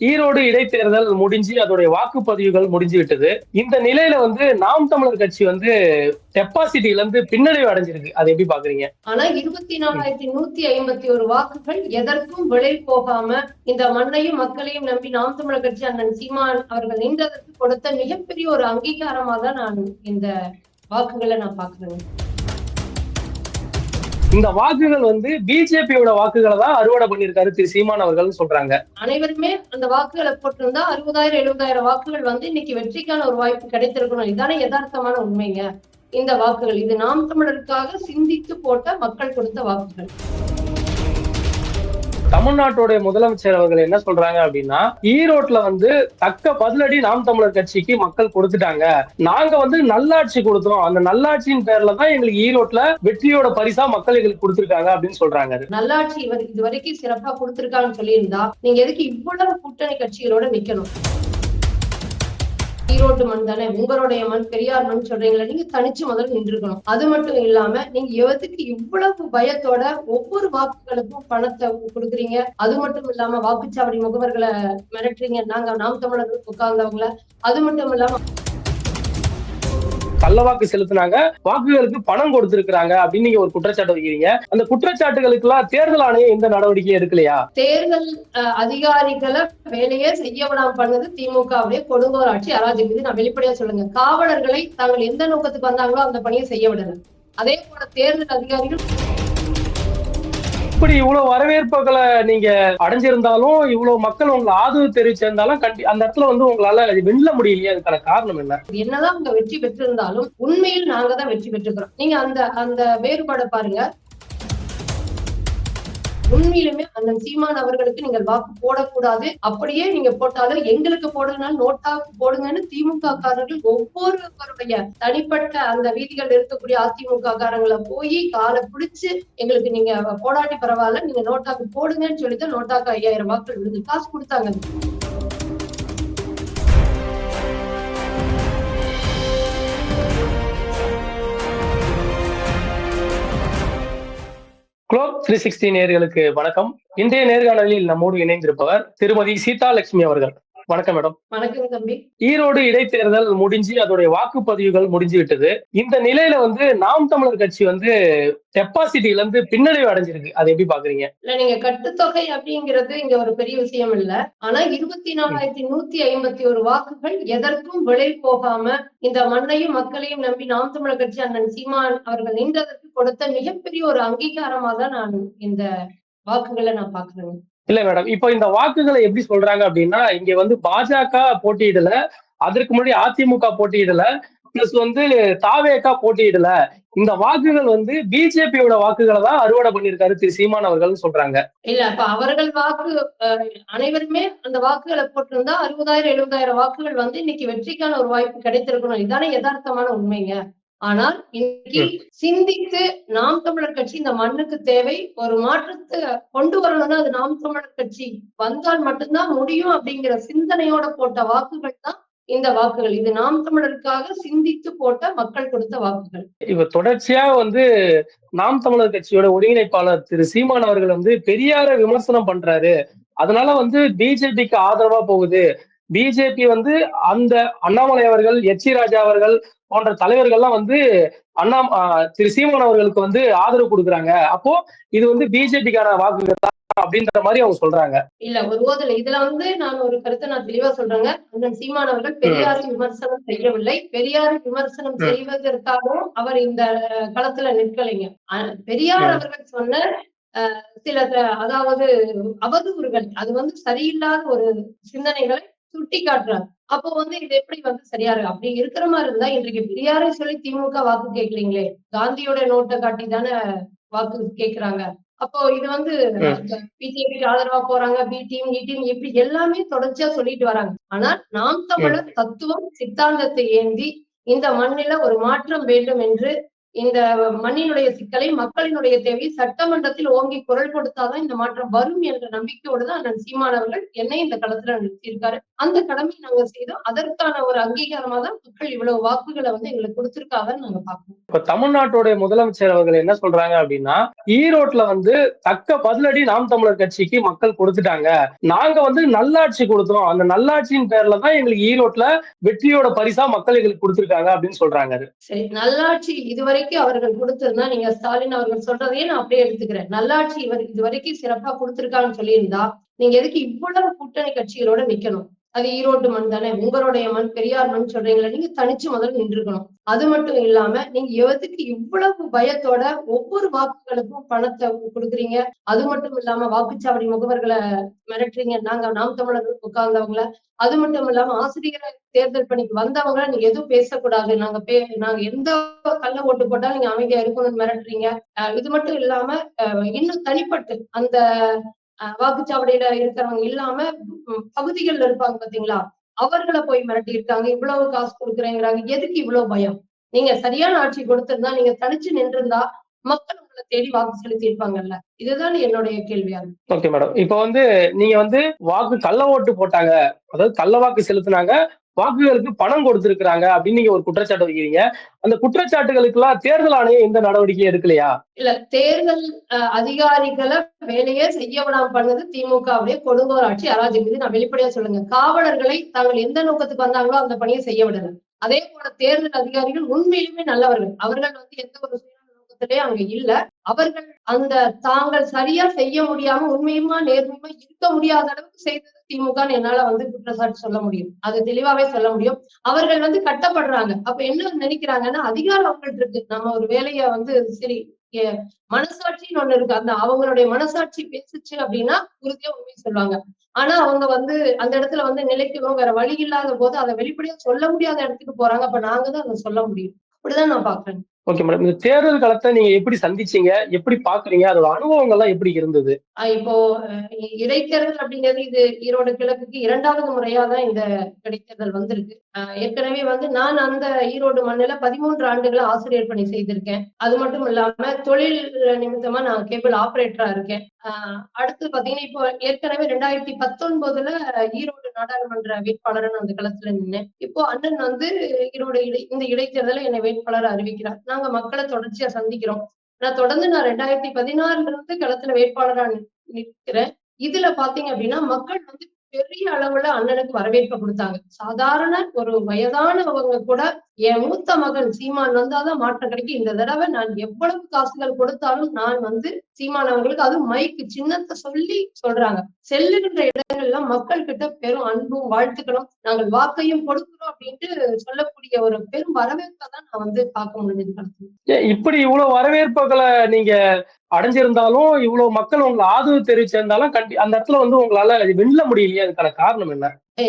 ஈரோடு இடைத்தேர்தல் முடிஞ்சு அதோடைய வாக்குப்பதிவுகள் முடிஞ்சு விட்டது. இந்த நிலையில வந்து நாம் தமிழர் கட்சி வந்து டெபாசிட்டில இருந்து பின்னடைவு அடைஞ்சிருக்கு. அதை எப்படி பாக்குறீங்க ஆனா இருபத்தி நாலாயிரத்தி நூத்தி ஐம்பத்தி ஒரு வாக்குகள் எதற்கும் விலை போகாம இந்த மண்ணையும் மக்களையும் நம்பி நாம் தமிழர் கட்சி அண்ணன் சீமான் அவர்கள் நின்றதற்கு கொடுத்த மிகப்பெரிய ஒரு அங்கீகாரமா தான் நான் இந்த வாக்குகளை நான் பாக்குறேன் இந்த வாக்குகள் வந்து பிஜேபியோட வாக்குகளை தான் அறுவடை பண்ணியிருக்காரு திரு சீமான் அவர்கள் சொல்றாங்க. அனைவருமே அந்த வாக்குகளை போட்டிருந்தா அறுபதாயிரம் எழுபதாயிரம் வாக்குகள் வந்து இன்னைக்கு வெற்றிக்கான ஒரு வாய்ப்பு கிடைத்திருக்கணும். இதானே யதார்த்தமான உண்மைங்க. இந்த வாக்குகள் இது நாம் தமிழருக்காக சிந்தித்து போட்ட மக்கள் கொடுத்த வாக்குகள். தமிழ்நாட்டோட முதலமைச்சர் அவர்கள் என்ன சொல்றாங்க அப்படின்னா ஈரோட்ல வந்து தக்க பதிலடி நாம் தமிழர் கட்சிக்கு மக்கள் கொடுத்துட்டாங்க. நாங்க வந்து நல்லாட்சி கொடுத்தோம். அந்த நல்லாட்சியின் பேர்ல தான் எங்களுக்கு ஈரோட்ல வெற்றியோட பரிசா மக்கள் எங்களுக்கு கொடுத்திருக்காங்க அப்படின்னு சொல்றாங்க நல்லாட்சி இவர் இது வரைக்கும் சிறப்பா கொடுத்திருக்காங்கன்னு சொல்லியிருந்தா நீங்க எதுக்கு இவ்வளவு கூட்டணி கட்சிகளோட நிக்கணும்? ஈரோட்டு மண் தானே? உங்களுடைய மண் பெரியார் மண் சொல்றீங்களா நீங்க தனிச்சு முதல்ல நின்றுக்கணும். அது மட்டும் இல்லாம நீங்க எவத்துக்கு இவ்வளவு பயத்தோட ஒவ்வொரு வாக்குகளுக்கும் பணத்தை கொடுக்குறீங்க? அது மட்டும் இல்லாம வாக்குச்சாவடி முகவர்களை மிரட்டுறீங்க. நாங்க நாம் தமிழர்கள் உட்கார்ந்தவங்கள. அது மட்டும் இல்லாம கள்ள வாக்கு செலுத்தினாங்க வாக்குகளுக்கு பணம் கொடுத்திருக்கிறாங்க அப்படின்னு நீங்க ஒரு குற்றச்சாட்டு வைக்கிறீங்க. அந்த குற்றச்சாட்டுகளுக்கு எல்லாம் தேர்தல் ஆணையம் எந்த நடவடிக்கையும் எடுக்கலையா? தேர்தல் அஹ், அதிகாரிகளை வேலையே செய்ய விடாம பண்ணது திமுகவுடைய கொடுங்கோர் ஆட்சி அராஜகம். நான் வெளிப்படையா சொல்லுங்க. காவலர்களை தாங்கள் எந்த நோக்கத்துக்கு வந்தாங்களோ அந்த பணியை செய்ய விடல. அதே போல தேர்தல் அதிகாரிகள் இப்படி இவ்வளவு வரவேற்புகளை நீங்க அடைஞ்சிருந்தாலும் இவ்வளவு மக்கள் உங்களை ஆதரவு தெரிவிச்சிருந்தாலும் கண்டி அந்த இடத்துல வந்து உங்களால வெல்ல முடியலையே அதுக்கான காரணம் என்ன? என்னதான் அவங்க வெற்றி பெற்றிருந்தாலும் உண்மையில் நாங்க தான் வெற்றி பெற்றிருக்கிறோம் நீங்க அந்த அந்த வேறுபாடை பாருங்க. உண்மையிலுமே அந்த சீமான் அவர்களுக்கு நீங்கள் வாக்கு போடக்கூடாது. அப்படியே நீங்க போட்டாலும் எங்களுக்கு போடுங்கனாலும் நோட்டா போடுங்கன்னு திமுக காரர்கள் ஒவ்வொருவருடைய தனிப்பட்ட அந்த வீதிகள் இருக்கக்கூடிய அதிமுக காரங்களை போய் காலை பிடிச்சு எங்களுக்கு நீங்க போடாட்டி பரவாயில்ல நீங்க நோட்டாக்கு போடுங்கன்னு சொல்லிட்டு நோட்டாக்கு ஐயாயிரம் வாக்கள் விழுது காசு கொடுத்தாங்க. குளோப் த்ரீ சிக்ஸ்டி நேர்களுக்கு வணக்கம். இன்றைய நேர்காணலில் நம்மோடு இணைந்திருப்பவர் திருமதி சீதா லட்சுமி அவர்கள். வணக்கம் மேடம். வணக்கம் தம்பி. ஈரோடு இடைத்தேர்தல் முடிஞ்சு அதோடைய வாக்குப்பதிவுகள் முடிஞ்சு விட்டது. இந்த நிலையில வந்து நாம் தமிழர் கட்சி வந்து டெபாசிட்டில இருந்து பின்னடைவு அடைஞ்சிருக்கு. அதை எப்படி பாக்குறீங்க? இல்ல நீங்க கட்டுத்தொகை அப்படிங்கிறது இங்க ஒரு பெரிய விஷயம் இல்ல. ஆனா இருபத்தி நாலாயிரத்தி நூத்தி ஐம்பத்தி ஒரு வாக்குகள் எதற்கும் விலை போகாம இந்த மண்ணையும் மக்களையும் நம்பி நாம் தமிழர் கட்சி அண்ணன் சீமான் அவர்கள் நின்றதற்கு கொடுத்த மிகப்பெரிய ஒரு அங்கீகாரமா தான் நான் இந்த வாக்குகளை நான் பாக்குறேன். இல்ல மேடம் இப்போ இந்த வாக்குகளை எப்படி சொல்றாங்க அப்படின்னா இங்க வந்து பாஜக போட்டியிடல அதற்கு முன்னாடி அதிமுக போட்டியிடல பிளஸ் வந்து தாவேகா போட்டியிடல. இந்த வாக்குகள் வந்து பிஜேபியோட வாக்குகளை தான் அறுவடை பண்ணிருக்காரு திரு சீமான் அவர்கள் சொல்றாங்க. இல்ல அப்ப அவர்கள் வாக்கு அனைவருமே அந்த வாக்குகளை போட்டிருந்தா அறுபதாயிரம் எழுபதாயிரம் வாக்குகள் வந்து இன்னைக்கு வெற்றிக்கான ஒரு வாய்ப்பு கிடைத்திருக்கணும். இதானே யதார்த்தமான உண்மைங்க. ஆனால் இன்னைக்கு சிந்தித்து நாம் தமிழர் கட்சி இந்த மண்ணுக்கு தேவை ஒரு மாற்றத்தை கொண்டு வரணும்னா அது நாம் தமிழர் கட்சி. வந்தால் மட்டும்தான் முடியும் அப்படிங்கிற சிந்தனையோட போட்ட வாக்குகள் தான் இந்த வாக்குகள். இது நாம் தமிழருக்காக சிந்தித்து போட்ட மக்கள் கொடுத்த வாக்குகள். இவ தொடர்ச்சியா வந்து நாம் தமிழர் கட்சியோட ஒருங்கிணைப்பாளர் திரு சீமான் அவர்கள் வந்து பெரியார விமர்சனம் பண்றாரு. அதனால வந்து பிஜேபிக்கு ஆதரவா போகுது. பிஜேபி வந்து அந்த அண்ணாமலை அவர்கள் எச் ராஜா அவர்கள் போன்ற தலைவர்கள்லாம் வந்து அண்ணா திரு சீமான் அவர்களுக்கு வந்து ஆதரவு கொடுக்குறாங்க. அப்போ இது வந்து பிஜேபிக்கான வாக்குகள் தான் அப்படின்ற மாதிரி அவங்க சொல்றாங்க. இல்ல ஒருபோதும் இதுல வந்து நான் ஒரு கருத்தை நான் தெளிவா சொல்றேங்க. அண்ணன் சீமான் அவர்கள் பெரியாரை விமர்சனம் செய்யவில்லை. பெரியாரை விமர்சனம். செய்வதற்காகவும் அவர் இந்த களத்துல நிற்கலைங்க. பெரியார். அவர்கள் சொன்ன சில அதாவது அவதூறுகள் அது வந்து சரியில்லாத ஒரு சிந்தனைகளை சுட்டி காட்டுறாரு அப்போ வந்து இது எப்படி வந்து சரியா இருக்கு அப்படி இருக்கிற மாதிரி இருந்தா இன்றைக்கு பெரியாரை சொல்லி திமுக வாக்கு கேட்கலீங்களே காந்தியோட நோட்டை காட்டி தானே வாக்கு கேக்குறாங்க அப்போ இது வந்து பிஜேபிக்கு ஆதரவா போறாங்க பி டீம் இ டீம் இப்படி எல்லாமே தொடர்ச்சியா சொல்லிட்டு வராங்க. ஆனால் நாம் தமிழர் தத்துவம் சித்தாந்தத்தை ஏந்தி இந்த மண்ணில ஒரு மாற்றம் வேண்டும் என்று இந்த மண்ணினுடைய சிக்கலை மக்களினுடைய தேவை சட்டமன்றத்தில் ஓங்கி குரல் கொடுத்தாதான் இந்த மாற்றம் வரும் என்ற நம்பிக்கையோடு தான் அண்ணன் சீமான் அவர்கள் என்னை இந்த களத்துல நிறுத்தியிருக்காரு. அந்த கடமையை நாங்க செய்தோம். அதற்கான ஒரு அங்கீகாரமா தான் மக்கள் இவ்வளவு வாக்குகளை வந்து எங்களுக்கு கொடுத்திருக்காங்கன்னு நாங்க பார்க்கணும் இப்ப தமிழ்நாட்டுடைய முதலமைச்சர் அவர்கள் என்ன சொல்றாங்க அப்படின்னா ஈரோட்ல வந்து தக்க பதிலடி நாம் தமிழர் கட்சிக்கு மக்கள் கொடுத்துட்டாங்க. நாங்க வந்து நல்லாட்சி கொடுத்தோம். அந்த நல்லாட்சியின் பேர்ல தான் எங்களுக்கு ஈரோட்ல வெற்றியோட பரிசா மக்கள் எங்களுக்கு கொடுத்திருக்காங்க அப்படின்னு சொல்றாங்க சரி நல்லாட்சி வரைக்கும் அவர்கள் கொடுத்திருந்தா நீங்க ஸ்டாலின் அவர்கள் சொல்றதையே நான் அப்படியே எடுத்துக்கிறேன். நல்லாட்சி இவர் இது வரைக்கும் சிறப்பா கொடுத்திருக்காங்கன்னு சொல்லியிருந்தா நீங்க எதுக்கு இவ்வளவு கூட்டணி கட்சிகளோட நிக்கணும்? அது ஈரோட்டு மண் தானே? உங்களுடைய மண் பெரியார் மண் சொல்றீங்களா நீங்க தனிச்சு முதல்ல நின்றுக்கணும். அது மட்டும் இல்லாம நீங்க எவத்துக்கு இவ்வளவு பயத்தோட ஒவ்வொரு வாக்குகளுக்கும் பணத்தை கொடுக்குறீங்க? அது மட்டும் இல்லாம வாக்குச்சாவடி முகவர்களை மிரட்டுறீங்க. நாங்க நாம் தமிழர்கள் உட்கார்ந்தவங்கள. அது மட்டும் இல்லாம ஆசிரியரை தேர்தல் பணிக்கு வந்தவங்க நீங்க எதுவும் பேசக்கூடாது. நாங்க பே நாங்க எந்த கல்ல ஓட்டு போட்டாலும் நீங்க அமைதியா இருக்கணும்னு மிரட்டுறீங்க. இது மட்டும் இல்லாம இன்னும் தனிப்பட்டு அந்த வாக்குச்சாவடியில இருக்கிறவங்க இல்லாம பகுதிகள்ல இருப்பாங்க பாத்தீங்களா? அவர்களை போய் மிரட்டி இருக்காங்க இவ்வளவு காசு கொடுக்குறேங்கிறாங்க. எதுக்கு இவ்வளவு பயம்? நீங்க சரியான ஆட்சி கொடுத்திருந்தா நீங்க தனிச்சு நின்றிருந்தா மக்கள் உங்களை தேடி வாக்கு செலுத்தி இருப்பாங்கல்ல இதுதான் என்னுடைய கேள்வியா இருக்கு. Okay madam. இப்ப வந்து நீங்க வந்து வாக்கு கள்ள ஓட்டு போட்டாங்க. அதாவது கள்ள வாக்கு செலுத்தினாங்க. வாக்குகளுக்கு பணம் கொடுத்திருக்கிறாங்க அப்படின்னு நீங்க ஒரு குற்றச்சாட்டு வைக்கிறீங்க. அந்த குற்றச்சாட்டுகளுக்கு எல்லாம் தேர்தல் ஆணையம் எந்த நடவடிக்கையும் எடுக்கலையா? இல்ல தேர்தல் அதிகாரிகளை வேலையே செய்ய விடாம பண்ணது திமுகவுடைய கொடுங்கோர் ஆட்சி அராஜகத்தை நான் வெளிப்படையா சொல்லுங்க. காவலர்களை தாங்கள் எந்த நோக்கத்துக்கு வந்தாங்களோ அந்த பணியை செய்ய விடல. அதே போல தேர்தல் அதிகாரிகள் உண்மையிலுமே நல்லவர்கள். அவர்கள் வந்து எந்த ஒரு சுயநல நோக்கத்திலே அங்க இல்ல. அவர்கள் அந்த தாங்கள் சரியா செய்ய முடியாம உண்மையுமா நேர்மையுமா இருக்க முடியாத அளவுக்கு செய்தது திமுக என்னால வந்து குற்றச்சாட்டு சொல்ல முடியும். அது தெளிவாவே சொல்ல முடியும். அவர்கள் வந்து கட்டப்படுறாங்க. அப்ப என்ன நினைக்கிறாங்கன்னா அதிகாரம் அவங்கள்ட்ட இருக்கு. நம்ம ஒரு வேலையை வந்து சரி மனசாட்சின்னு ஒண்ணு இருக்கு. அந்த அவங்களுடைய மனசாட்சி பேசுச்சு அப்படின்னா உறுதியா உண்மை சொல்லுவாங்க. ஆனா அவங்க வந்து அந்த இடத்துல வந்து நிலைக்கணும் வேற வழி இல்லாத போது அதை வெளிப்படையா சொல்ல முடியாத இடத்துக்கு போறாங்க. அப்ப நாங்க தான் அதை சொல்ல முடியும். அப்படிதான் நான் பாக்குறேன். ஓகே மேடம் இந்த தேர்தல் களத்தை நீங்க எப்படி சந்திச்சீங்க? எப்படி பாக்குறீங்க? அதோட அனுபவங்கள்லாம் எப்படி இருந்தது? ஆஹ் இப்போ இடைத்தேர்தல் அப்படிங்கிறது இது ஈரோடு கிழக்குக்கு இரண்டாவது முறையா தான் இந்த இடைத்தேர்தல் வந்திருக்கு. ஏற்கனவே வந்து நான் அந்த ஈரோடு மண்ணில பதிமூன்று ஆண்டுகளை ஆசிரியர் பணி செய்திருக்கேன். அது மட்டும் இல்லாம தொழில் நிமித்தமா நான் கேபிள் ஆபரேட்டரா இருக்கேன். ஆஹ் அடுத்து பாத்தீங்கன்னா இப்போ ஏற்கனவே ரெண்டாயிரத்தி பத்தொன்பதுல ஈரோடு நாடாளுமன்ற வேட்பாளர் அந்த களத்துல நின்னேன். இப்போ அண்ணன் வந்து ஈரோடு இடை இந்த இடைத்தேர்தல என்னை வேட்பாளர் அறிவிக்கிறார். நாங்க மக்களை தொடர்ச்சியா சந்திக்கிறோம். நான் தொடர்ந்து நான் ரெண்டாயிரத்தி பதினாறுல இருந்து களத்துல வேட்பாளரா நிற்கிறேன். இதுல பாத்தீங்க அப்படின்னா மக்கள் வந்து பெரிய அளவுல அண்ணனுக்கு வரவேற்பு கொடுத்தாங்க. சாதாரண ஒரு வயதானவங்க கூட என் மூத்த மகன் சீமான் வந்தாதான் மாற்றம் கிடைக்கும். இந்த தடவை நான் எவ்வளவு காசுகள் கொடுத்தாலும் நான் வந்து சீமான் அவங்களுக்கு அது மைக்கு சின்னத்தை சொல்லி சொல்றாங்க. செல்லுகின்ற இடங்கள்ல மக்கள் கிட்ட பெரும் அன்பும் வாழ்த்துக்களும். நாங்கள் வாக்கையும் கொடுக்கிறோம் அப்படின்ட்டு சொல்லக்கூடிய ஒரு பெரும் வரவேற்பை தான் நான் வந்து பார்க்க முடிஞ்சது. இப்படி இவ்வளவு வரவேற்புகளை நீங்க அடைஞ்சிருந்தாலும் இவ்வளவு மக்கள் உங்களை ஆதரவு தெரிவிச்சிருந்தாலும் கண்டி அந்த இடத்துல வந்து உங்களால வெல்ல முடியலையே அதுக்கான காரணம் என்ன?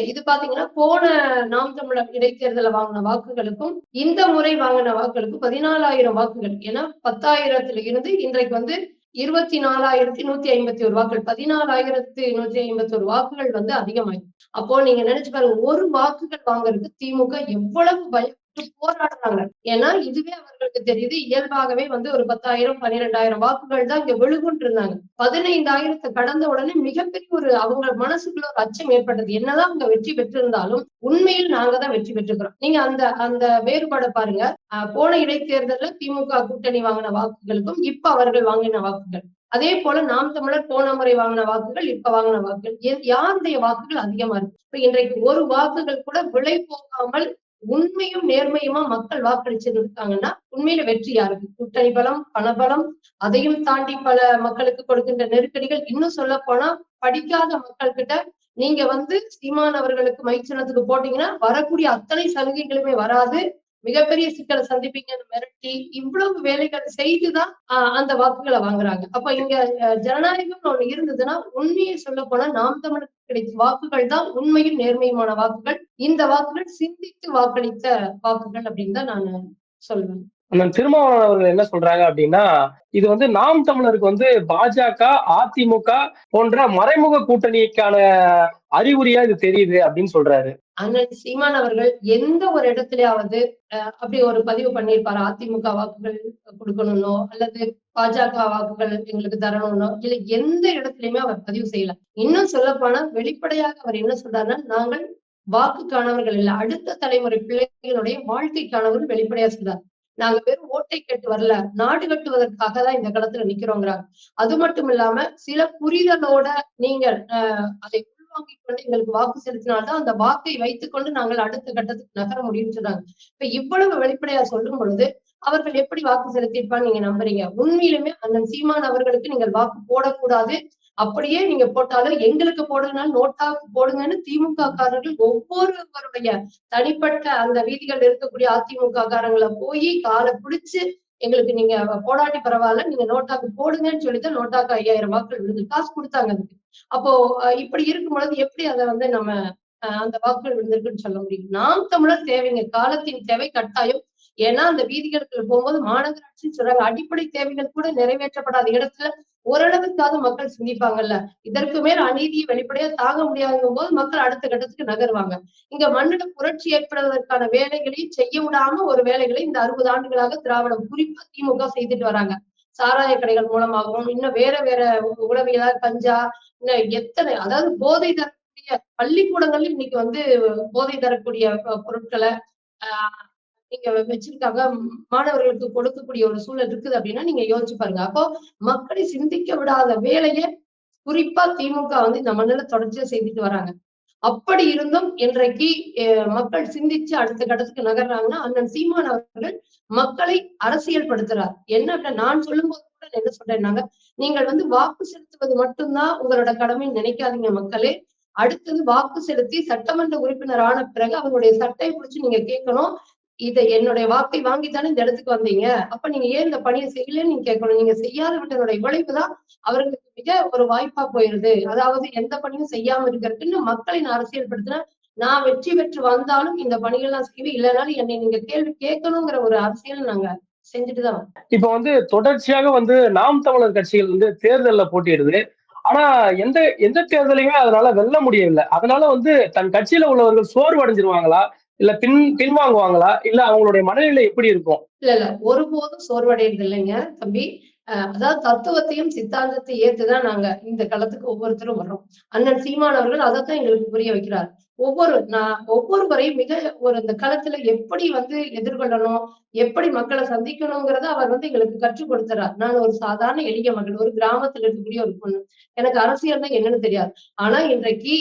இது பாத்தீங்கன்னா போன நாம் தமிழர் இடைத்தேர்தல வாங்கின வாக்குகளுக்கும் இந்த முறை வாங்கின வாக்குகளுக்கும் பதினாலாயிரம் வாக்குகள். ஏன்னா பத்தாயிரத்துல இருந்து இன்றைக்கு வந்து இருபத்தி நாலாயிரத்தி நூத்தி ஐம்பத்தி ஒரு வாக்குகள். பதினாலாயிரத்தி நூத்தி ஐம்பத்தி ஒரு வாக்குகள் வந்து அதிகமாயிருக்கு. அப்போ நீங்க நினைச்சு பாருங்க ஒரு வாக்குகள் வாங்குறதுக்கு திமுக எவ்வளவு பயம் போராடுறாங்க. ஏன்னா இதுவே அவர்களுக்கு தெரியுது இயல்பாகவே வந்து ஒரு பத்தாயிரம் பன்னிரெண்டாயிரம் வாக்குகள் தான் இங்க விழுகுன்ட்டு இருந்தாங்க பதினைந்தாயிரத்தை கடந்த உடனே மிகப்பெரிய ஒரு அவங்க மனசுக்குள்ள ஒரு அச்சம் ஏற்பட்டது. என்னதான் அவங்க வெற்றி பெற்றிருந்தாலும் உண்மையில் நாங்க தான் வெற்றி பெற்றுக்கிறோம் நீங்க அந்த அந்த வேறுபாடை பாருங்க. அஹ் போன இடைத்தேர்தல்ல திமுக கூட்டணி வாங்கின வாக்குகளுக்கும் இப்ப அவர்கள் வாங்கின வாக்குகள். அதே போல நாம் தமிழர் போன முறை வாங்கின வாக்குகள் இப்ப வாங்கின வாக்குகள். யாருடைய வாக்குகள் அதிகமா இருக்கு? இப்ப இன்றைக்கு ஒரு வாக்குகள் கூட விலை போகாமல் உண்மையும் நேர்மையுமா மக்கள் வாக்களிச்சிருக்காங்கன்னா உண்மையில வெற்றி யாருக்கு? கூட்டணி பலம் பணபலம் அதையும் தாண்டி பல மக்களுக்கு கொடுக்கின்ற நெருக்கடிகள். இன்னும் சொல்ல போனா படிக்காத மக்கள் கிட்ட நீங்க வந்து சீமான் அவர்களுக்கு போட்டீங்கன்னா வரக்கூடிய அத்தனை சலுகைகளுமே வராது. மிகப்பெரிய சிக்கலை சந்திப்பீங்கன்னு மிரட்டி இவ்வளவு வேலைகள் செய்துதான் ஆஹ் அந்த வாக்குகளை வாங்குறாங்க. அப்ப இங்க ஜனநாயகம் ஜனநாயகம்னு ஒண்ணு இருந்ததுன்னா உண்மையை சொல்ல போனா நாம் தமிழுக்கு கிடைத்த வாக்குகள் தான் உண்மையும் நேர்மையுமான வாக்குகள். இந்த வாக்குகள் சிந்தித்து வாக்களித்த வாக்குகள் அப்படின்னு தான் நான் சொல்வேன். அண்ணன் திருமாவளவன் அவர்கள் என்ன சொல்றாங்க அப்படின்னா இது வந்து நாம் தமிழருக்கு வந்து பாஜக அதிமுக போன்ற மறைமுக கூட்டணிக்கான அறிகுறியா இது தெரியுது அப்படின்னு சொல்றாரு. அண்ணன் சீமான் அவர்கள் எந்த ஒரு இடத்துலயாவது அப்படி ஒரு பதிவு பண்ணியிருப்பாரு? அதிமுக வாக்குகள் கொடுக்கணும்னோ அல்லது பாஜக வாக்குகள் எங்களுக்கு தரணும்னோ இல்ல எந்த இடத்துலயுமே அவர் பதிவு செய்யல. இன்னும் சொல்ல போனா வெளிப்படையாக அவர் என்ன சொல்றாருன்னா நாங்கள் வாக்குக்கானவர்கள் இல்ல அடுத்த தலைமுறை பிள்ளைகளுடைய வாழ்க்கைக்கானவர்கள் வெளிப்படையா சொல்றாரு. நாங்க வெறும் ஓட்டை கேட்டு வரல நாடு கட்டுவதற்காக தான் இந்த களத்துல நிக்கிறோங்கிறாங்க. அது மட்டும் இல்லாம சில புரிதலோட நீங்கள் அஹ், அதை உள்வாங்கிக் கொண்டு எங்களுக்கு வாக்கு செலுத்தினால்தான் அந்த வாக்கை வைத்துக்கொண்டு நாங்கள் அடுத்த கட்டத்துக்கு நகர முடியும்னு சொல்றாங்க. இப்ப இவ்வளவு வெளிப்படையா சொல்லும் பொழுது அவர்கள் எப்படி வாக்கு செலுத்தியிருப்பான்னு நீங்க நம்புறீங்க? உண்மையிலுமே அண்ணன் சீமான் அவர்களுக்கு நீங்கள் வாக்கு போடக்கூடாது. அப்படியே நீங்க போட்டாலும் எங்களுக்கு போடுங்கனாலும் நோட்டாக்கு போடுங்கன்னு திமுக காரர்கள் ஒவ்வொருவருடைய தனிப்பட்ட அந்த வீதிகள் இருக்கக்கூடிய அதிமுக காரங்களை போய் காலை பிடிச்சு எங்களுக்கு நீங்க போடாட்டி பரவாயில்ல நீங்க நோட்டாக்கு போடுங்கன்னு சொல்லிட்டு நோட்டாக்கு ஐயாயிரம் வாக்குகள் விழுது காசு கொடுத்தாங்க அதுக்கு. அப்போ இப்படி இருக்கும் பொழுது எப்படி அதை வந்து நம்ம அஹ் அந்த வாக்குகள் விழுந்திருக்குன்னு சொல்ல முடியும்? நாம் தமிழர் தேவைங்க. காலத்தின் தேவை கட்டாயம். ஏன்னா அந்த வீதிகளுக்கு போகும்போது மாநகராட்சின்னு சொல்றாங்க அடிப்படை தேவைகள் கூட நிறைவேற்றப்படாத இடத்துல ஓரளவுக்காக மக்கள் சிந்திப்பாங்கல்ல? இதற்கு மேல் அநீதியை வெளிப்படையா தாங்க முடியாதுங்கும் போது மக்கள் அடுத்த கட்டத்துக்கு நகருவாங்க. இங்க மண்ணிட புரட்சி ஏற்படுவதற்கான வேலைகளையும் செய்ய விடாம ஒரு வேலைகளை இந்த அறுபது ஆண்டுகளாக திராவிடம் குறிப்பா திமுக செய்துட்டு வராங்க. சாராய கடைகள் மூலமாகவும் இன்னும் வேற வேற உளவியலா கஞ்சா இன்னும் எத்தனை அதாவது போதை தரக்கூடிய பள்ளிக்கூடங்கள்ல இன்னைக்கு வந்து போதை தரக்கூடிய பொருட்களை ஆஹ் நீங்க வச்சிருக்காங்க. மாணவர்களுக்கு கொடுக்கக்கூடிய ஒரு சூழல் இருக்குது அப்படின்னா நீங்க யோசிச்சு பாருங்க. அப்போ மக்களை சிந்திக்க விடாத வேலையை குறிப்பா திமுக வந்து இந்த மண்ணில தொடர்ச்சியா செய்துட்டு வராங்க. அப்படி இருந்தும் இன்றைக்கு மக்கள் சிந்திச்சு அடுத்த கட்டத்துக்கு நகர்றாங்கன்னா அண்ணன் சீமான் அவர்கள் மக்களை அரசியல் படுத்துறார் என்ன அப்படின்னா நான் சொல்லும் போது கூட என்ன சொல்றேன்னாங்க நீங்கள் வந்து வாக்கு செலுத்துவது மட்டும்தான் உங்களோட கடமைன்னு நினைக்காதீங்க மக்களே. அடுத்தது வாக்கு செலுத்தி சட்டமன்ற உறுப்பினர் ஆன பிறகு அவங்களுடைய சட்டை குறிச்சு நீங்க கேட்கணும். இதை என்னுடைய வாக்கை வாங்கித்தானே இந்த இடத்துக்கு வந்தீங்க? அப்ப நீங்க ஏன் இந்த பணியை செய்யலன்னு நீங்க கேட்கணும். நீங்க செய்யாத விட்டதோட விளைவு தான் அவர்களுக்கு மிக ஒரு வாய்ப்பா போயிருது. அதாவது எந்த பணியும் செய்யாம இருக்கிறதுன்னு மக்களின் அரசியல் படுத்தினா நான் வெற்றி பெற்று வந்தாலும் இந்த பணிகள் நான் செய்வேன். இல்லைனாலும் என்னை நீங்க கேள்வி கேட்கணுங்கிற ஒரு அரசியல் நாங்க செஞ்சுட்டுதான் இப்ப வந்து தொடர்ச்சியாக வந்து நாம் தமிழர் கட்சிகள் வந்து தேர்தல்ல போட்டியிடுது. ஆனா எந்த எந்த தேர்தலையுமே அதனால வெல்ல முடியவில்லை. அதனால வந்து தன் கட்சியில உள்ளவர்கள் சோர்வு அடைஞ்சிருவாங்களா இல்ல பின் பின்வாங்குவாங்களா இல்ல அவங்களுடைய மனநிலை எப்படி இருக்கும்? இல்ல இல்ல. ஒருபோதும் சோர்வடைகிறது இல்லைங்க தம்பி. அஹ் அதாவது தத்துவத்தையும் சித்தாந்தத்தை ஏத்துதான் நாங்க இந்த களத்துக்கு ஒவ்வொருத்தரும் வர்றோம். அண்ணன் சீமான் அவர்கள் அதைத்தான் எங்களுக்கு புரிய வைக்கிறார். ஒவ்வொரு நான் ஒவ்வொருவரையும் மிக ஒரு இந்த களத்துல எப்படி வந்து எதிர்கொள்ளணும் எப்படி மக்களை சந்திக்கணுங்கிறத அவர் வந்து எங்களுக்கு கற்றுக் கொடுத்துறார். நான் ஒரு சாதாரண எளிய மகள் ஒரு கிராமத்துல இருக்கக்கூடிய ஒரு பொண்ணு. எனக்கு அரசியல்னா என்னன்னு தெரியாது. ஆனா இன்றைக்கு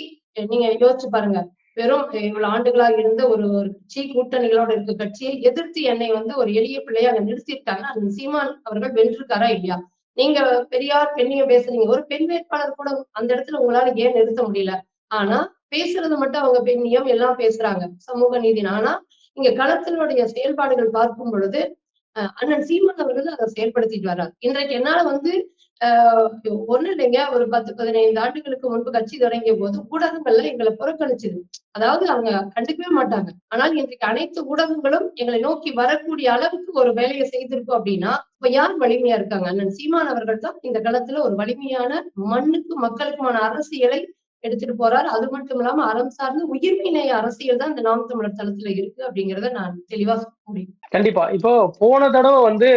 நீங்க யோசிச்சு பாருங்க. வெறும் இவ்வளவு ஆண்டுகளா இருந்த ஒரு ஒரு கட்சி கூட்டணிகளோட இருக்க கட்சியை எதிர்த்து என்னை வந்து ஒரு எளிய பிள்ளையை அங்க நிறுத்திட்டாங்க. அந்த சீமான் அவர்கள் வென்றிருக்காரா இல்லையா? நீங்க பெரியார் பெண்ணையும் பேசுறீங்க. ஒரு பெண் வேட்பாளர் கூட அந்த இடத்துல உங்களால ஏன் நிறுத்த முடியல? ஆனா பேசுறது மட்டும் அவங்க பெண்ணியம் எல்லாம் பேசுறாங்க. சமூக நீதி. ஆனா இங்க களத்தினுடைய செயல்பாடுகள் பார்க்கும் பொழுது அண்ணன் சீமான் அவர்கள் அதை செயல்படுத்திட்டு வர்றாரு. இன்றைக்கு என்னால வந்து ஆஹ் ஒண்ணு இல்லைங்க. ஒரு பத்து பதினைந்து ஆண்டுகளுக்கு முன்பு கட்சி தொடங்கிய போது ஊடகங்கள்ல எங்களை புறக்கணிச்சது. அதாவது அவங்க கண்டுக்கவே மாட்டாங்க. ஆனால் இன்றைக்கு அனைத்து ஊடகங்களும் எங்களை நோக்கி வரக்கூடிய அளவுக்கு ஒரு வேலையை செய்திருக்கோம் அப்படின்னா இப்ப யார் வலிமையா இருக்காங்க? அண்ணன் சீமான் அவர்கள் தான் இந்த களத்துல ஒரு வலிமையான மண்ணுக்கு மக்களுக்குமான அரசியலை எடுத்துட்டு போறாரு. அது மட்டும் இல்லாம அறம் சார்ந்து உயிர்மை அரசியல் தான் இந்த நாம் தமிழர் தளத்துல இருக்கு அப்படிங்கறத நான் தெளிவா முடியும் கண்டிப்பா. இப்போ போன தடவை வந்து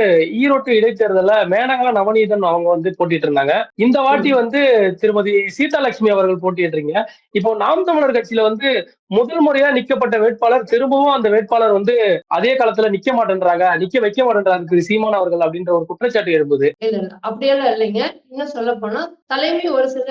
ஈரோட்டு இடைத்தேர்தல்ல மேனகா நவநீதன் அவங்க வந்து போட்டிட்டு இருந்தாங்க. இந்த வாட்டி வந்து திருமதி சீதாலட்சுமி அவர்கள் போட்டிடுறீங்க இப்போ நாம் தமிழர் கட்சியில வந்து முதல் முறையா நிக்கப்பட்ட வேட்பாளர் திரும்பவும் அந்த வேட்பாளர் வந்து அதே காலத்துல நிக்க மாட்டேன்றாங்க. நிக்க வைக்க மாட்டேன்றாங்க சீமான் அவர்கள் அப்படின்ற ஒரு குற்றச்சாட்டு எழுப்புது அப்படியெல்லாம் இல்லைங்க. இன்னும் சொல்ல போனா தலைமை ஒரு சில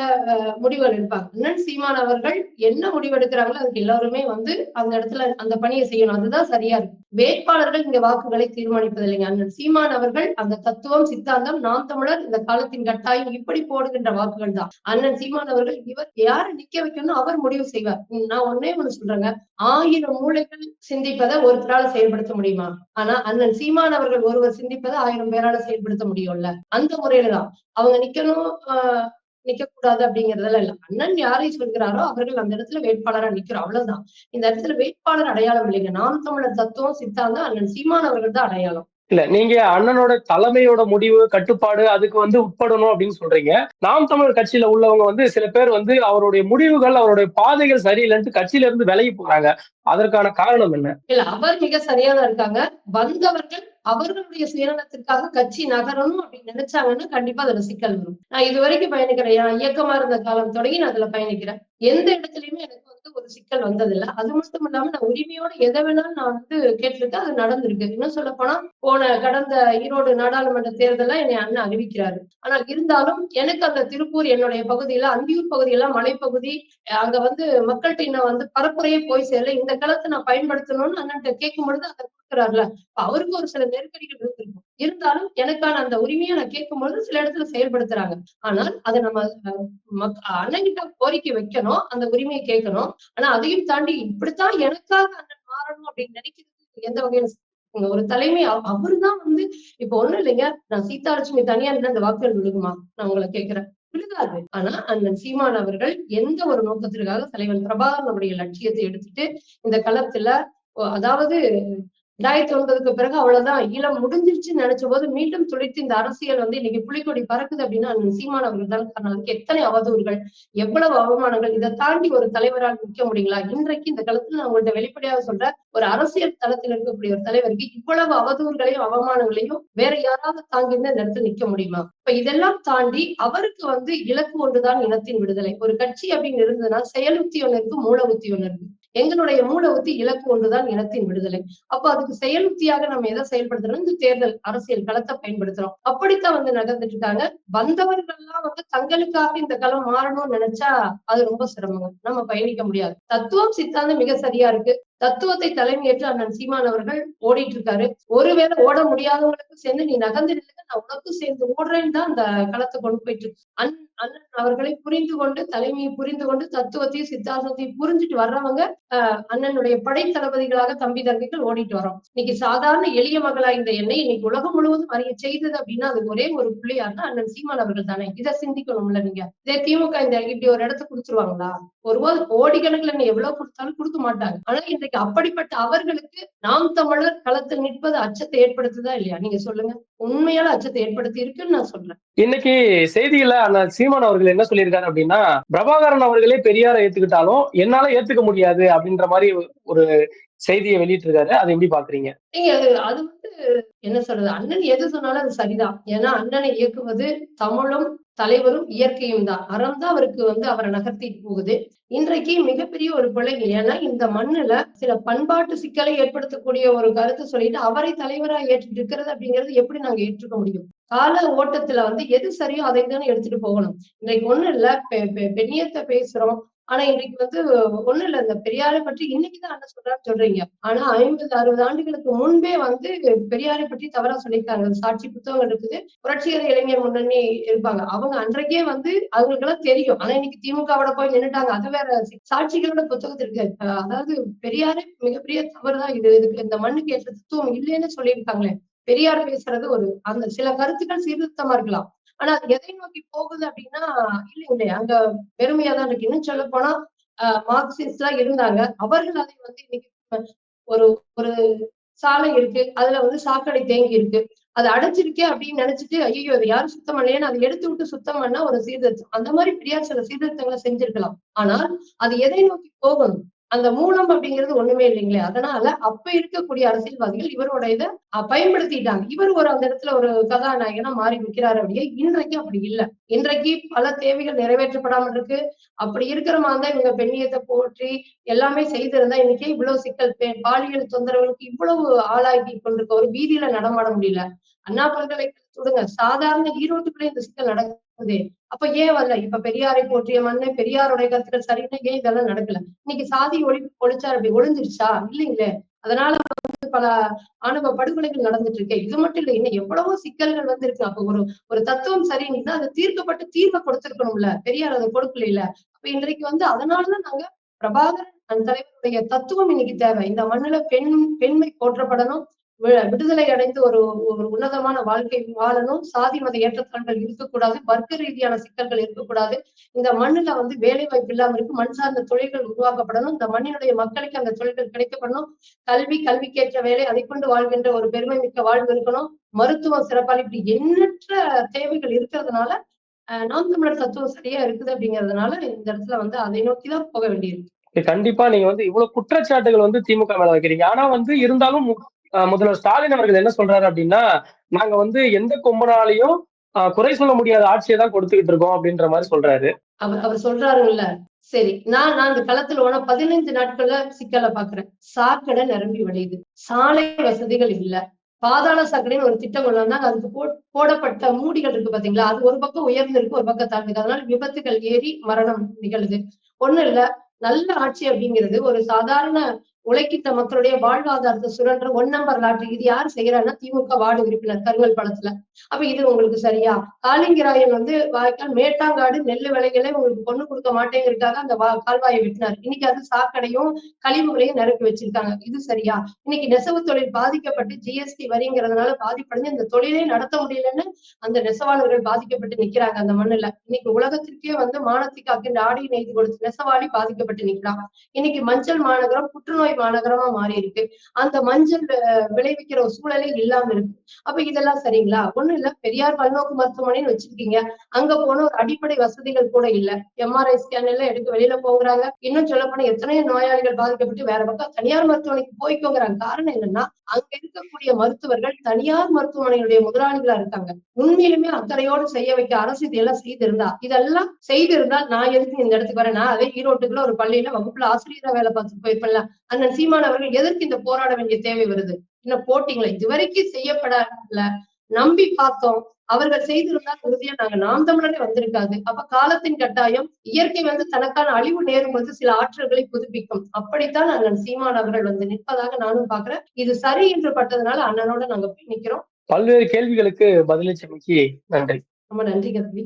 முடிவுகள் எடுப்பாங்க. அண்ணன் சீமான் அவர்கள் என்ன முடிவு எடுக்கிறாங்களோ அதுக்கு எல்லாருமே வந்து அந்த இடத்துல அந்த பணியை செய்யணும். அதுதான் சரியா இருக்கு. வேட்பாளர்கள் இங்க வாக்குகளை தீர்மானிப்பதில்லைங்க. அண்ணன் சீமான் அவர்கள் அந்த தத்துவம் சித்தாந்தம் நாம் தமிழர் இந்த காலத்தின் கட்டாயம் இப்படி போடுகின்ற வாக்குகள் தான். அண்ணன் சீமான் அவர்கள் இவர் யாரை நிக்க வைக்கணும் அவர் முடிவு செய்வார். உம் நான் ஒன்னே ஒண்ணு சொல்றேங்க. ஆயிரம் மூளைகள் சிந்திப்பதை ஒருத்தரால செயல்படுத்த முடியுமா? ஆனா அண்ணன் சீமான் அவர்கள் ஒருவர் சிந்திப்பதை ஆயிரம் பேரால செயல்படுத்த முடியும்ல? அந்த முறையில தான். அவங்க நிக்கணும் ஆஹ் நிக்க கூடாது அப்படிங்கறதெல்லாம் இல்ல. அண்ணன் யாரை சொல்கிறாரோ அவர்கள் அந்த இடத்துல வேட்பாளரா நிக்கிறோம் அவ்வளவுதான். இந்த இடத்துல வேட்பாளர் அடையாளம் இல்லைங்க. நாம் தமிழர் தத்துவம் சித்தாந்தம் அண்ணன் சீமான் அவர்கள் தான் அடையாளம். இல்ல நீங்க அண்ணனோட தலைமையோட முடிவு, கட்டுப்பாடு அதுக்கு வந்து உட்படணும் அப்படின்னு சொல்றீங்க. நாம் தமிழர் கட்சியில உள்ளவங்க வந்து சில பேர் வந்து அவருடைய முடிவுகள், அவருடைய பாதைகள் சரியில்லைன்ட்டு கட்சியில இருந்து விலகி போறாங்க. அதற்கான காரணம் என்ன? இல்ல அவர் மிக சரியா இருக்காங்க. வந்தவர்கள் அவர்களுடைய சுயநலத்திற்காக கட்சி நகரணும் அப்படின்னு நினைச்சாங்கன்னா கண்டிப்பா அதுல சிக்கல் வரும். நான் இது வரைக்கும் பயணிக்கிறேன். இயக்கமா இருந்த காலம் தொடங்கி நான் அதுல பயணிக்கிறேன். எந்த இடத்துலயுமே எனக்கு ஒரு சிக்கல் வந்ததில்ல. அது மட்டும் இல்லாம நான் உரிமையோட எதை வேணாலும் நான் வந்து கேட்டிருக்கேன். அது நடந்திருக்கு. இன்னும் சொல்ல போனா போன கடந்த ஈரோடு நாடாளுமன்ற தேர்தல என்னை அண்ணன் அறிவிக்கிறாரு. ஆனால் இருந்தாலும் எனக்கு அந்த திருப்பூர் என்னுடைய பகுதியில அந்தியூர் பகுதியெல்லாம் மலைப்பகுதி. அங்க வந்து மக்கள்கிட்ட இன்னும் வந்து பரப்புரையே போய் சேரல. இந்த காலத்தை நான் பயன்படுத்தணும்னு அண்ணன்ட்ட கேட்கும் பொழுது அதை கொடுக்குறாருல அவருக்கு ஒரு சில நெருக்கடிகள் இருந்திருக்கும். இருந்தாலும் எனக்கான அந்த உரிமையை நான் கேட்கும்பொழுது சில இடத்துல செயல்படுத்துறாங்க. ஆனால் அதை நம்ம அண்ணன்கிட்ட கோரிக்கை வைக்கணும். அந்த உரிமையை கேட்கணும். ஆனா அதையும் தாண்டி இப்படித்தான் எனக்காக அண்ணன் மாறணும் அப்படின்னு நினைக்கிறது எந்த வகையில ஒரு தலைமை அவ் அவரு தான் வந்து இப்ப ஒண்ணும் இல்லைங்க. நான் சீதாலட்சுமி தனியா நின்னா அந்த வாக்குகள் விழுகுமா? நான் உங்களை கேட்கிறேன். விழுகாது. ஆனா அண்ணன் சீமான் அவர்கள் எந்த ஒரு நோக்கத்திற்காக தலைவன் பிரபாகரனுடைய லட்சியத்தை எடுத்துட்டு இந்த களத்துல அதாவது ரெண்டாயிரத்தி ஒன்பதுக்கு பிறகு அவ்வளவுதான். ஈழம் முடிஞ்சிருச்சுன்னு நினைச்சபோது மீண்டும் துளிர்த்து இந்த அரசியல் வந்து இன்னைக்கு புலிக்கொடி பறக்குது அப்படின்னா அண்ணன் சீமான் அவர்கள் தான் காரணம். அதுக்கு எத்தனை அவதூறுகள், எவ்வளவு அவமானங்கள். இதை தாண்டி ஒரு தலைவரால் நிக்க முடியுங்களா? இன்றைக்கு இந்த களத்துல நான் உங்கள்ட்ட வெளிப்படையாக சொல்ற ஒரு அரசியல் தளத்தில் இருக்கக்கூடிய ஒரு தலைவருக்கு இவ்வளவு அவதூறுகளையும், அவமானங்களையும் வேற யாராவது தாங்கி இந்த இடத்துல நிக்க முடியுமா? இப்ப இதெல்லாம் தாண்டி அவருக்கு வந்து இலக்கு ஒன்றுதான் இனத்தின் விடுதலை. ஒரு கட்சி அப்படின்னு இருந்ததுன்னா செயல் உத்தி ஒண்ணு இருக்கு, மூல உத்தி ஒண்ணு இருக்கு. எங்களுடைய மூல உத்தி இலக்கு ஒன்றுதான் இனத்தின் விடுதலை. அப்ப அதுக்கு செயல் உத்தியாக நம்ம எதை செயல்படுத்துறோம்? இந்த தேர்தல் அரசியல் களத்தை பயன்படுத்துறோம். அப்படித்தான் வந்து நடந்துட்டு இருக்காங்க. வந்தவர்கள்லாம் வந்து தங்களுக்காக இந்த களம் மாறணும்னு நினைச்சா அது ரொம்ப சிரமங்க. நம்ம பயணிக்க முடியாது. தத்துவம், சித்தாந்தம் மிக சரியா இருக்கு. தத்துவத்தை தலைமையேற்று அண்ணன் சீமான் அவர்கள் ஓடிட்டு இருக்காரு. ஒருவேளை ஓட முடியாதவங்களுக்கு சேர்ந்து நீ நகர்ந்து நில்லுங்க. நான் உனக்கும் சேர்ந்து ஓடுறேன்னு தான் அந்த களத்தை கொண்டு போயிட்டு அன் அண்ணன் அவர்களை புரிந்து கொண்டு, தலைமையை புரிந்து கொண்டு, தத்துவத்தையும், சித்தாந்தத்தையும் புரிஞ்சுட்டு வர்றவங்க அண்ணனுடைய படை தளபதிகளாக தம்பி, தங்கைகள் ஓடிட்டு வர்றோம். இன்னைக்கு சாதாரண எளிய மகளா இந்த என்னை இன்னைக்கு உலகம் முழுவதும் அறிய செய்தது அப்படின்னா அது ஒரே ஒரு புள்ளி யாருன்னா அண்ணன் சீமான் அவர்கள் தானே. இதை சிந்திக்கணும்ல நீங்க. இதே திமுக இந்த இப்படி ஒரு இடத்த குடுத்துருவாங்களா? ஒருபோது கோடிக்கணக்குல நீ எவ்வளவு கொடுத்தாலும் கொடுக்க மாட்டாங்க. ஆனா இன்னைக்கு அப்படிப்பட்ட அவர்களுக்கு நாம் தமிழர் களத்தில் நிற்பது அச்சத்தை ஏற்படுத்துதா இல்லையா? நீங்க சொல்லுங்க. உண்மையான அச்சத்தை ஏற்படுத்தி இருக்குன்னு நான் சொல்றேன். இன்னைக்கு செய்தியில அண்ணன் சீமான் அவர்கள் என்ன சொல்லியிருக்காரு அப்படின்னா, பிரபாகரன் அவர்களே பெரியார ஏத்துக்கிட்டாலும் என்னால ஏத்துக்க முடியாது அப்படின்ற மாதிரி ஒரு செய்தியை வெளியிட்டிருக்காரு. அதை எப்படி பாக்குறீங்க நீங்க அது அது வந்து என்ன சொல்றது? அண்ணன் எது சொன்னாலும் அது சரிதான். ஏன்னா அண்ணனை இயக்குவது தமிழும், தலைவரும், இயற்கையும் தான். அறம் தான் அவருக்கு வந்து அவரை நகர்த்திட்டு போகுது. இன்றைக்கு மிகப்பெரிய ஒரு பிள்ளைங்க ஏன்னா இந்த மண்ணுல சில பண்பாட்டு சிக்கலை ஏற்படுத்தக்கூடிய ஒரு கருத்து சொல்லிட்டு அவரை தலைவரா ஏற்றுட்டு இருக்கிறது அப்படிங்கிறது எப்படி நாங்க ஏற்றுக்க முடியும்? கால ஓட்டத்துல வந்து எது சரியோ அதை தானே எடுத்துட்டு போகணும். இன்னைக்கு ஒண்ணும் இல்ல. பெ பெ பேசுறோம். ஆனா இன்னைக்கு வந்து ஒண்ணும் இல்ல. இந்த பெரியாரை பற்றி இன்னைக்குதான் அண்ணன் சொல்றாருன்னு சொல்றீங்க. ஆனா 50, 60 ஆண்டுகளுக்கு முன்பே வந்து பெரியாரை பற்றி தவறா சொல்லியிருக்காங்க. சாட்சி புத்தகங்கள் இருக்குது. புரட்சிகர இளைஞர் முன்னணி இருப்பாங்க. அவங்க அன்றைக்கே வந்து அவங்களுக்கெல்லாம் தெரியும். ஆனா இன்னைக்கு திமுகவோட போய் நின்னுட்டாங்க. அது வேற சாட்சிகளோட புத்தகத்திற்கு இருக்கு. அதாவது பெரியாரே மிகப்பெரிய தவறு தான் இது. இதுக்கு இந்த மண்ணுக்கு ஏற்ற தத்துவம் இல்லைன்னு சொல்லியிருக்காங்களே. பெரியார் பேசுறது ஒரு அந்த சில கருத்துக்கள் சீர்திருத்தமா இருக்கலாம். ஆனா எதை நோக்கி போகுது அப்படின்னா இல்லைங்களே. அங்க பெருமையா தான் இருக்கு. இன்னும் சொல்லப் போனா மார்க்சிஸ்ட் எல்லாம் இருந்தாங்க. அவர்கள் அதை வந்து இன்னைக்கு ஒரு ஒரு சாலை இருக்கு. அதுல வந்து சாக்கடை தேங்கி இருக்கு. அதை அடைச்சிருக்கே அப்படின்னு நினைச்சிட்டு ஐயோ அதை யாரும் சுத்தம் பண்ணலையேன்னு அத எடுத்து விட்டு சுத்தம் பண்ணா ஒரு சீர்திருத்தம். அந்த மாதிரி பெரியார் சில சீர்திருத்தங்களை செஞ்சிருக்கலாம். ஆனால் அது எதை நோக்கி போகணும்? அந்த மூலம் அப்படிங்கிறது ஒண்ணுமே இல்லைங்களே. அதனால அப்ப இருக்கக்கூடிய அரசியல்வாதிகள் இவரோட இத பயன்படுத்திட்டாங்க. இவர் ஒரு அந்த இடத்துல ஒரு கதாநாயகனா மாறி நிக்கிறாரு அப்படியே. இன்றைக்கு அப்படி இல்ல. இன்றைக்கு பல தேவைகள் நிறைவேற்றப்படாமல் இருக்கு. அப்படி இருக்கிற மாதிரி தான் இவங்க பெண்ணியத்தை போற்றி எல்லாமே செய்திருந்தா இன்னைக்கு இவ்வளவு சிக்கல் பாலியல் தொந்தரவுகளுக்கு இவ்வளவு ஆளாகி கொண்டிருக்க ஒரு வீதியில நடமாட முடியல. அண்ணா பல்கலை விடுங்க. சாதாரண ஈரோட்டுக்குள்ளே இந்த சிக்கல் நடக்குதே. அப்ப ஏன் வரல? இப்ப பெரியாரை போற்றிய மண்ணு, பெரியாருடைய கருத்துக்கள் சரின்னு ஏன் இதெல்லாம் நடக்கல? இன்னைக்கு சாதி ஒழிப்பு ஒழிச்சா அப்படி ஒழிஞ்சிருச்சா? இல்லைங்களே. அதனால வந்து பல ஆணவ படுகொலைகள் நடந்துட்டு இருக்கு. இது மட்டும் இல்ல. இன்னும் எவ்வளவோ சிக்கல்கள் வந்து இருக்கு. அப்ப ஒரு ஒரு தத்துவம் சரின்னா அது தீர்க்கப்பட்டு தீர்வை கொடுத்திருக்கணும்ல. பெரியார் அதை கொடுக்கல இல்ல அப்ப இன்றைக்கு வந்து அதனாலதான் நாங்க பிரபாகரன் அந்த தலைவருடைய தத்துவம் இன்னைக்கு தேவை. இந்த மண்ணுல பெண் பெண்மை போற்றப்படணும். விடுதலை அடைந்து ஒரு ஒரு உன்னதமான வாழ்க்கை வாழணும். சாதி மத ஏற்றத்தாழ்கள் இருக்கக்கூடாது. வர்க்க ரீதியான சிக்கல்கள் இருக்கக்கூடாது. இந்த மண்ணுல வந்து வேலை வாய்ப்பு இல்லாம இருக்கு. மண் சார்ந்த தொழில்கள் உருவாக்கப்படணும். இந்த மண்ணினுடைய மக்களுக்கு அந்த தொழில்கள் கிடைக்கப்படணும். கல்வி கல்விக்கேற்ற வேலை அதை கொண்டு வாழ்கின்ற ஒரு பெருமை மிக்க வாழ்வு இருக்கணும். மருத்துவம் சிறப்பாக இப்படி எண்ணற்ற தேவைகள் இருக்கிறதுனால அஹ், நாம் தமிழர் தத்துவம் சரியா இருக்குது அப்படிங்கிறதுனால இந்த இடத்துல வந்து அதை நோக்கிதான் போக வேண்டியிருக்கு. கண்டிப்பா நீங்க வந்து இவ்வளவு குற்றச்சாட்டுகள் வந்து திமுக மேல வைக்கிறீங்க. ஆனா வந்து இருந்தாலும் முதல்வர் ஸ்டாலின் அவர்கள் என்ன சொல்றாரு அப்படின்னா நாங்க வந்து எந்த கொம்பனாலையும் குறை சொல்ல முடியாத ஆட்சியை தான் கொடுத்துக்கிட்டு இருக்கோம் அப்படின்ற மாதிரி சொல்றாரு. அவர் அவர் சொல்றாருல்ல. சரி நான் நான் இந்த களத்துல ஓன பதினைந்து நாட்கள்ல சிக்கலை பாக்குறேன். சாக்கடை நிரம்பி வழியுது. சாலை வசதிகள் இல்ல. பாதாள சாக்கடைன்னு ஒரு திட்டம் கொண்டு அதுக்கு போ- போடப்பட்ட மூடிகள் இருக்கு பாத்தீங்களா? அது ஒரு பக்கம் உயர்ந்து இருக்கு ஒரு பக்கம் தாழ்ந்து அதனால விபத்துகள் ஏறி மரணம் நிகழுது. ஒண்ணு இல்ல நல்ல ஆட்சி அப்படிங்கிறது ஒரு சாதாரண உழைக்கிட்ட மக்களுடைய வாழ்வாதாரத்தை சுழன்ற ஒன் நம்பர் லாட்ரி இது யார் செய்யறாங்கன்னா திமுக வார்டு உறுப்பினர் கருங்கல் படத்துல. அப்ப இது உங்களுக்கு சரியா? காலிங்கராயன் வந்து வாய்க்கால் மேட்டாங்காடு நெல்லு விலைகளை உங்களுக்கு பொண்ணு கொடுக்க மாட்டேங்கிறதுக்காக அந்த வா- கால்வாயை வெட்டினார். இன்னைக்கு அது சாக்கடையும் கழிவுகளையும் நிரப்பி வச்சிருக்காங்க. இது சரியா? இன்னைக்கு நெசவு தொழில் பாதிக்கப்பட்டு ஜிஎஸ்டி வரிங்கிறதுனால பாதிப்படைஞ்சு இந்த தொழிலே நடத்த முடியலன்னு அந்த நெசவாளர்கள் பாதிக்கப்பட்டு நிக்கிறாங்க அந்த மண்ணுல. இன்னைக்கு உலகத்திற்கே வந்து மானத்தை காக்கின்ற ஆடை நெய்து கொடுத்து நெசவாளி பாதிக்கப்பட்டு நிக்கிறாங்க. இன்னைக்கு மஞ்சள் மாநகரம் புற்றுநோய் மாநகரமா மாறி இருக்கு. அந்த மஞ்சள் விளைவிக்கிற ஒரு சூழலே இல்லாம இருக்கு. அப்ப இதெல்லாம் சரிங்களா? ஒண்ணும் இல்ல. பெரியார் பல்நோக்கு மருத்துவமனைன்னு வச்சிருக்கீங்க. அங்க போன ஒரு அடிப்படை வசதிகள் கூட இல்ல. எம்ஆர்ஐ ஸ்கேன் எல்லாம் எடுக்க வெளியில போகிறாங்க இன்னும் சொல்ல போனா எத்தனையோ நோயாளிகள் பாதிக்கப்பட்டு வேற பக்கம் தனியார் மருத்துவமனைக்கு போய்க்கோங்கிறாங்க. காரணம் என்னன்னா அங்க இருக்கக்கூடிய மருத்துவர்கள் தனியார் மருத்துவமனையுடைய முதலாளிகளா இருக்காங்க. உண்மையிலுமே அக்கறையோடு செய்ய வைக்க அரசு இதெல்லாம் செய்திருந்தா இதெல்லாம் செய்திருந்தா நான் எதுக்கு இந்த இடத்துக்கு வரேன்? நான் அதே ஈரோட்டுக்குள்ள ஒரு பள்ளியில வகுப்புல ஆசிரியரா வேலை பார்த்துட்டு போயிருப்பேன்ல. அண்ணன் சீமான் அவர்கள் எதற்கு இந்த போராட வேண்டிய தேவை வருது? இன்னும் போட்டிங்களா? இதுவரைக்கும் செய்யப்படல. நம்பி பார்த்தோம். அவர்கள் செய்திருந்தால் உறுதியா நாங்க நாம் தமிழரே வந்திருக்காது. அப்ப காலத்தின் கட்டாயம் இயற்கை வந்து தனக்கான அழிவு நேரும் பொழுது சில ஆற்றல்களை புதுப்பிக்கும். அப்படித்தான் அண்ணன் சீமான் அவர்கள் வந்து நிற்பதாக நானும் பாக்குறேன் இது சரி என்று பட்டதுனால அண்ணனோட நாங்க போய் நிக்கிறோம். பல்வேறு கேள்விகளுக்கு பதிலளிச்சமைக்கு நன்றி. ரொம்ப நன்றி கல்வி